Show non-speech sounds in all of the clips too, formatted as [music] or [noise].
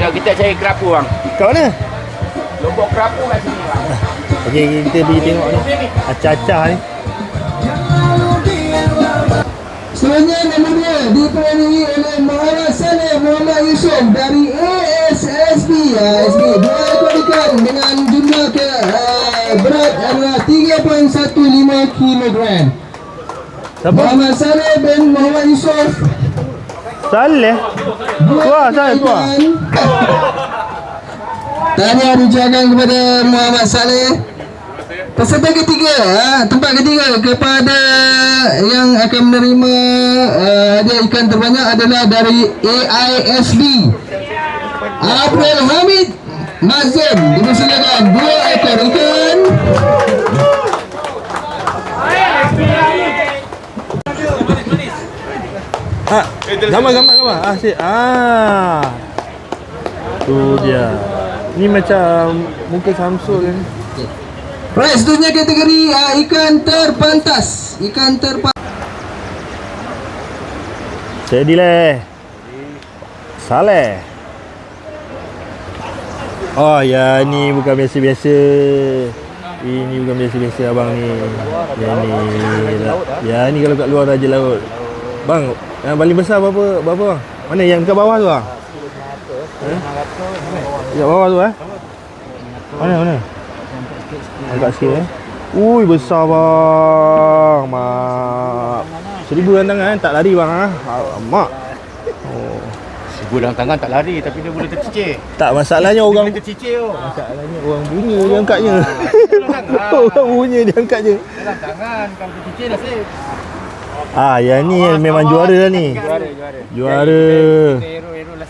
Ya kita cari kerapu bang. Kat mana? Lombok kerapu kat sini bang. Okey, kita pergi tengok ni. Acah-acah ni. Selanjutnya nama dia dipenuhi oleh Muhammad Saleh Muhammad Yusof dari ASSB ASB dua ekor ikan dengan jumlah ke uh, berat adalah 3.15 kilogram. Siapa? Muhammad Saleh bin Muhammad Yusof Saleh. Wah, Saleh tua. Tahniah diucapkan kepada Muhammad Saleh Peserta ketiga, ha, tempat ketiga kepada yang akan menerima uh, hadiah ikan terbanyak adalah dari AISB April Hamid Mazin Dipersilakan dua ekor ikan Ha, gambar gambar gambar. Ah, si. Ah. Tu dia. Ni macam muka Samsul kan. Right, seterusnya kategori uh, ikan terpantas Ikan terpantas Steady leh. Saleh. Oh ya ni bukan biasa-biasa. Ini bukan biasa-biasa abang ni. Ya ni. Ya ni kalau kat luar raja laut. Bang, yang paling besar berapa berapa bang? Mana yang kat bawah tu bang? Eh? Kat bawah tu eh? Mana mana? Agak sikit eh. Ui besar bang. Mak. Seribu dalam tangan tak lari bang ah. Mak. Oh. Seribu dalam tangan tak lari tapi dia boleh tercicir. Tak masalahnya orang Boleh tercicir tu. masalahnya orang punya dia angkatnya. Tangan. [laughs] orang punya dia angkatnya. Dalam tangan kalau tercicir dah safe. Ah, yang ni memang juara lah ni. Juara, juara. Juara.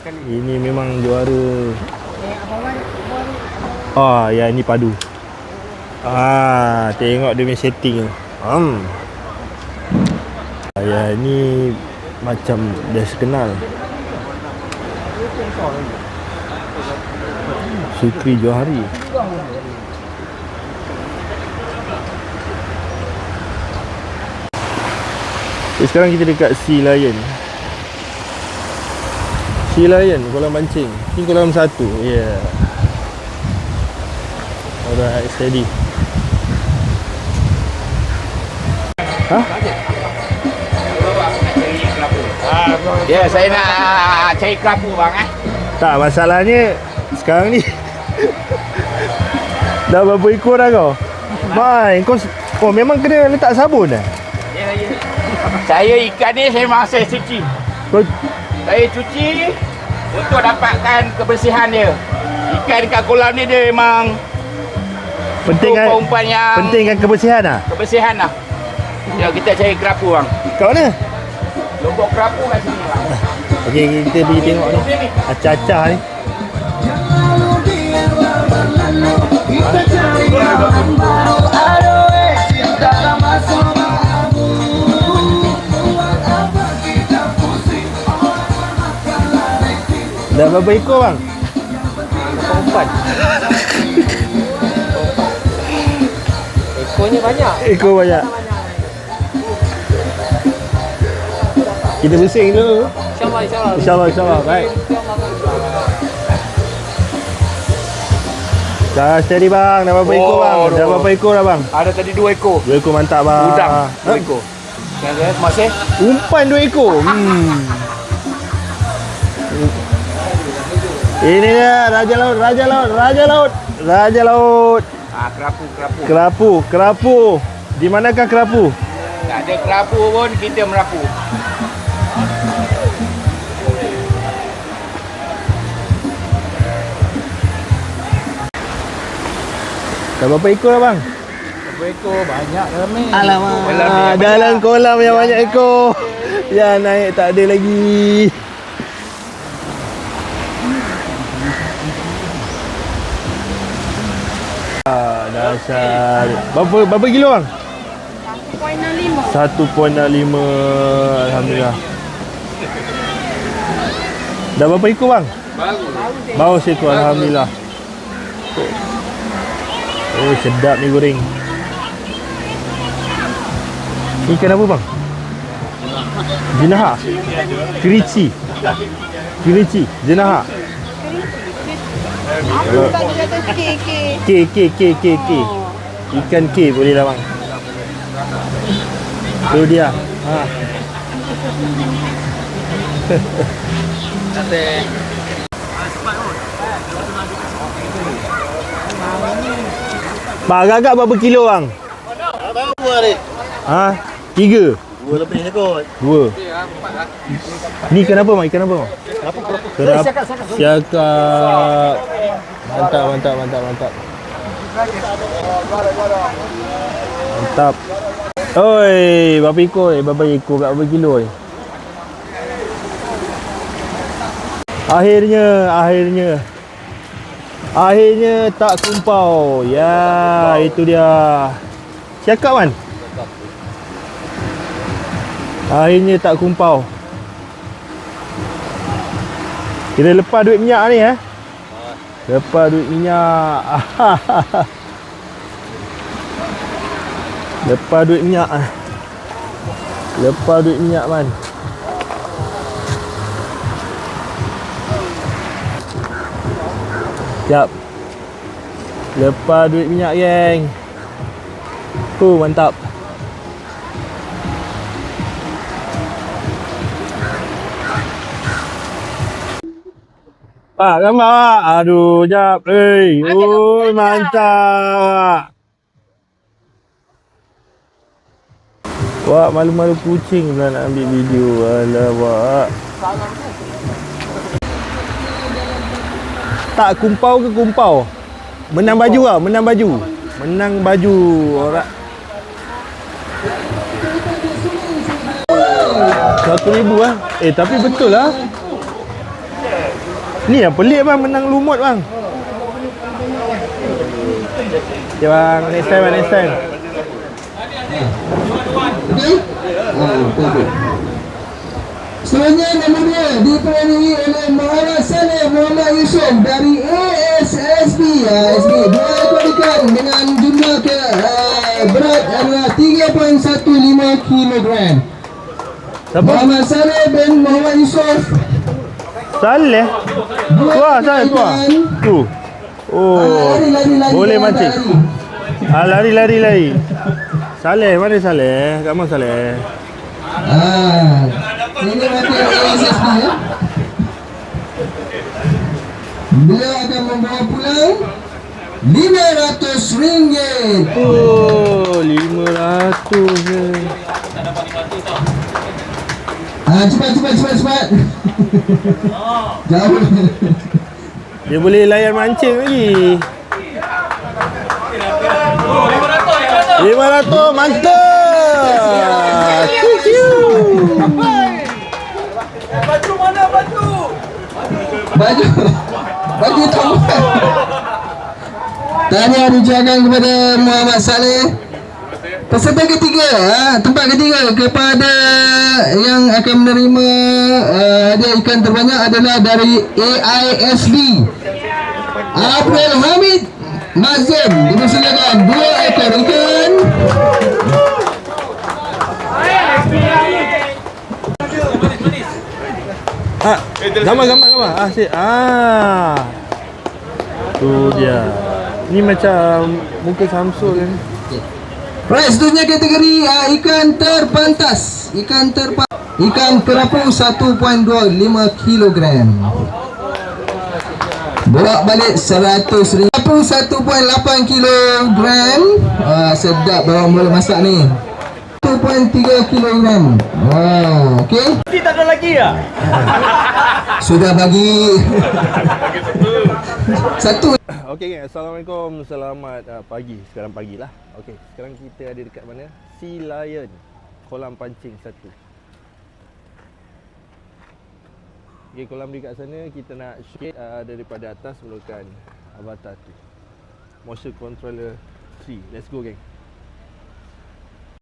Kali. Ini memang juara. Ah, yang ni padu. Ah, tengok dia punya setting tu. Hmm. Ah, yang ni macam biasa kenal. Sukri Johari. Okay, sekarang kita dekat Sea Lion. Sea Lion, kolam mancing. Ni kolam satu. Yeah. Alright, steady. Hah? Ya, saya nak cari kerapu bang eh. Tak, masalahnya sekarang ni [laughs] dah berapa ekor dah kau? Mai, kau oh memang kena letak sabun dah. Ya, ya. Saya ikan ni saya memang saya cuci. Kau Saya cuci untuk dapatkan kebersihan dia. Ikan dekat kolam ni dia memang penting kan umpan yang penting kan kebersihan ah. kebersihan lah. Ya, kita cari kerapu bang. Kat mana? Lombok kerapu kat sini bang. Okey, kita pergi tengok ni. Acah-acah ni. Dah berapa ekor bang? Empat Ekornya banyak Ekor banyak. Kita bersing dulu. InsyaAllah insyaAllah InsyaAllah, insyaAllah. Baik. Dah steady bang. Dah berapa ekor Oh, bang? Dah berapa ekor dah bang? Ada tadi dua ekor. Dua ekor mantap bang. Udang dua ekor. Ke masih Umpan dua ekor. Hmm. Ini dia Raja Laut, Raja Laut, Raja Laut, Raja Laut. ah kerapu kerapu. Kerapu, kerapu. Di manakah kerapu? Tak ada kerapu pun kita merapu. Dah berapa ekor bang? Dua ekor banyak. Alamak. Kolam ni yang Dalam kolam yang banyak ekor. Ya naik tak ada lagi. Ah, dasar. Berapa berapa kilo bang? 1.65. 1.65. Alhamdulillah. Dah berapa ekor bang? Baru. Baru seekor Alhamdulillah. Oh sedap ni goreng. Ikan apa bang? Jenaha. Kerici. Kerici. Jenaha. Kalau Tak ada kata K, K. K K K K K. Ikan K boleh lah bang. Tu dia. Ha. Bang, agak-agak berapa kilo bang? Dua ni. Ha? Tiga? Dua lebih ni kot. Dua. Ni ikan apa bang? Ikan apa bang? Kerap. Siakap. Mantap, mantap, mantap, mantap. Mantap. Oi, berapa ekor ni? Berapa ekor kat berapa kilo ni? Akhirnya, akhirnya. Akhirnya tak kumpau. Ya, itu dia. Siakap kan? Akhirnya tak kumpau. Kira lepas duit minyak ni eh. Lepas duit minyak. [laughs] lepas duit minyak ah. Lepas duit minyak man. Siap. Lepas duit minyak geng. Tu mantap. Pak, gambar pak. Aduh, jap. Eh, oh, mantap. Wah, malu-malu kucing pula nak ambil video. Alah, wak. Tak kumpau ke kumpau? Menang baju lah, menang baju. Menang baju orang. Satu ribu lah. Eh, tapi betul lah. Ni yang pelik bang menang lumut bang. Okay bang, next time bang, next time. Selanjutnya nombor dua diperolehi oleh Muhammad Saleh Muhammad Yusof dari ASSB. ASB dua ekor ikan dengan jumlah ke uh, berat adalah 3.15 kilogram. Siapa? Muhammad Saleh bin Muhammad Yusof. Saleh. Saleh tu ah. Tu. Oh. Lari, lari, lari, Boleh mancing. lari. Ah, lari lari lari. Saleh, mana Saleh? Kat mana Saleh? Ah, ini mati ASSB ya. Beliau akan membawa pulang 500 ringgit. Oh, 500 je. Ah, cepat cepat cepat cepat. Jauh. Dia boleh layan mancing lagi. 500 mantap. Cucu. Baju. Baju tampak. Tahniah diucapkan kepada Muhammad Saleh. Peserta ketiga, ha, tempat ketiga kepada yang akan menerima uh, hadiah ikan terbanyak adalah dari AISB. April Hamid Mazim dipersilakan dua ekor ikan. Ah, gambar gambar gambar. Ah, si. Ah. Tu dia. Ni macam muka Samsul kan. Prize seterusnya kategori uh, ikan terpantas. Ikan terpa ikan kerapu 1.25 kilogram. Bolak balik 100 ringgit. Kerapu 1.8 kilogram. Ah, sedap bawang boleh masak ni. 1.3 kilogram. Wah, okey. Tak ada lagi ya? [laughs] Sudah bagi. Satu. Okey geng, Assalamualaikum. Selamat uh, pagi. Sekarang pagi lah. Okey, sekarang kita ada dekat mana? Sea Lion. Kolam pancing satu. Okey, kolam dekat sana kita nak shoot uh, daripada atas menggunakan avatar tu. Motion controller 3. Let's go geng.